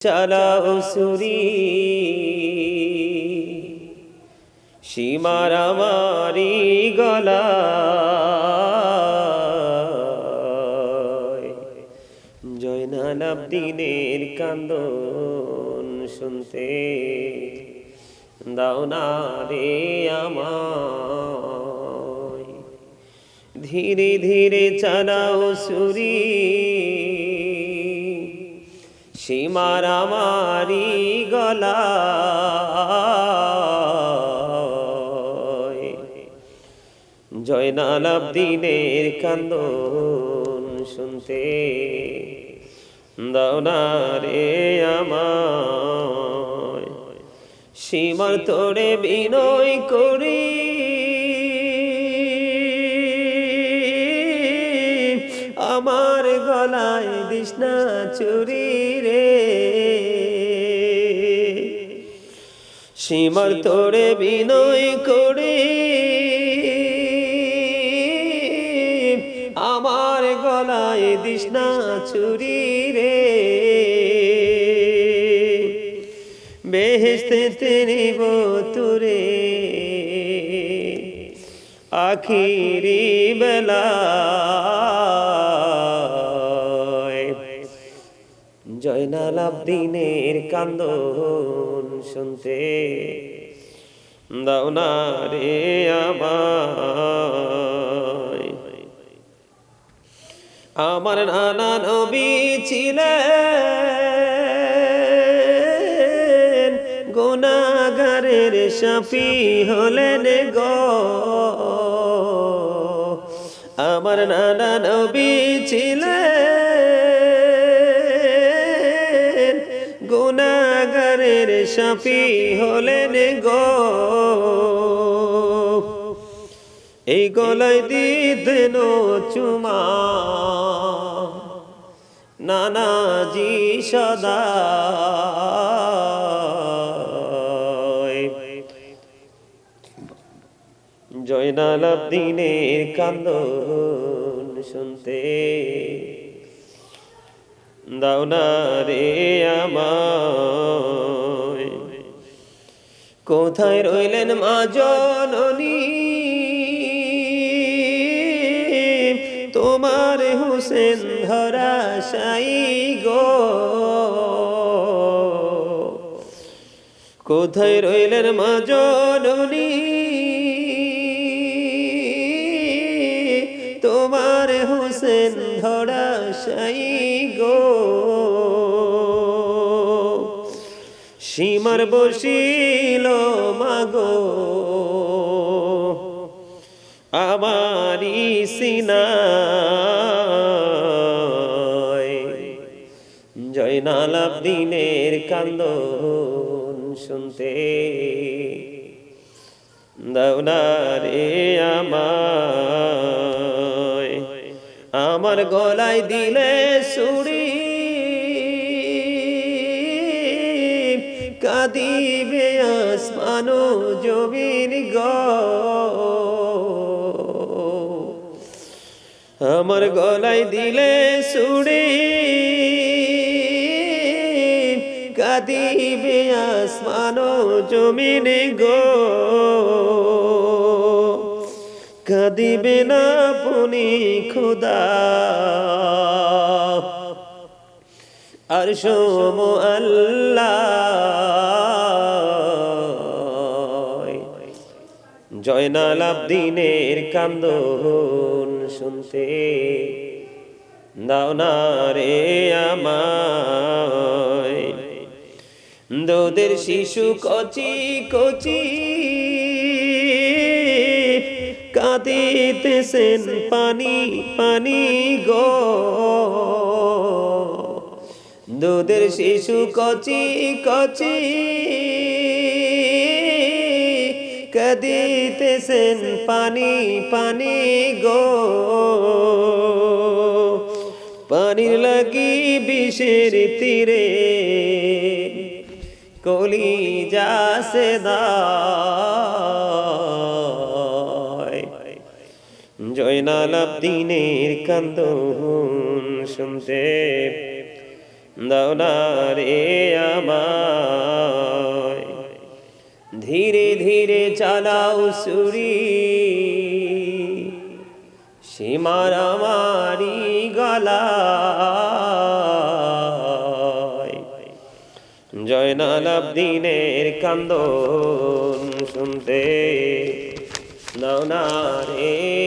চালাও সুরি সীমার আমারি গলা। জয়নাল আব্দিনের কান্দন শুনতে। দাও না রে আমায়। ধীরে ধীরে চালাও সুরি সীমার আমারি গলা। জয়নাল আব্দিনের কান্দন শুনতে। দাও না রে আমায়। সীমার তোরে বিনয় করি। গলায় দিশনা চুরি রে। সীমার তোরে বিনয় করে। আমার গলায় দিশনা চুরি রে। বেহেস্তে নিব তুরে। আখিরি বেলা। জয়নাল আব্দিনের কান্দন শুনতে। দাও না রে আমার নানা নবী ছিলেন গুনাগারের সাফি হলেন গ। আমার নানা নবী ছিলেন সাফি হলেন গো। এই গলায় দিতেন চুমা। নানা নানাজি সদা। জয়নাল দিনের কান্দন শুনতে। দাও না রে আমায় কোথায় রইলেন মা জননী? তোমার হুসেন ধরা সাই গো। কোথায় রইলেন মা জননী? তোমার হুসেন ধরা সাই গো। সীমার বসিল মাগো। আমারি সিনায় জয়নাল দিনের কান্দন শুনতে। দাওনা রে আমায়। আমার গলায় দিলে সুরি কাদিবে আসমানো জমিন গ। আমার গলায় দিলে সুরে কাদিবে আসমানো জমিনে গো। কাদিবে না পুনি খুদা। আর সোম জয়নাল শুনতে। দাও না রে আমায়। শিশু কচি কচি কাঁদিতেছেন পানি পানি গো। দুধের শিশু কচি কচি কদিতেছেন পানি পানি গো। পানির লাগি বিষের তীরে কলি যাসে দায়। জয়নাল দিনের কান্দন শুনতে। দাও না রে আমায়। ধীরে ধীরে চালাও সুরি। সীমার আমারি গলায়। জয়নাল আবদিনের কান্দন শুনতে দাও না রে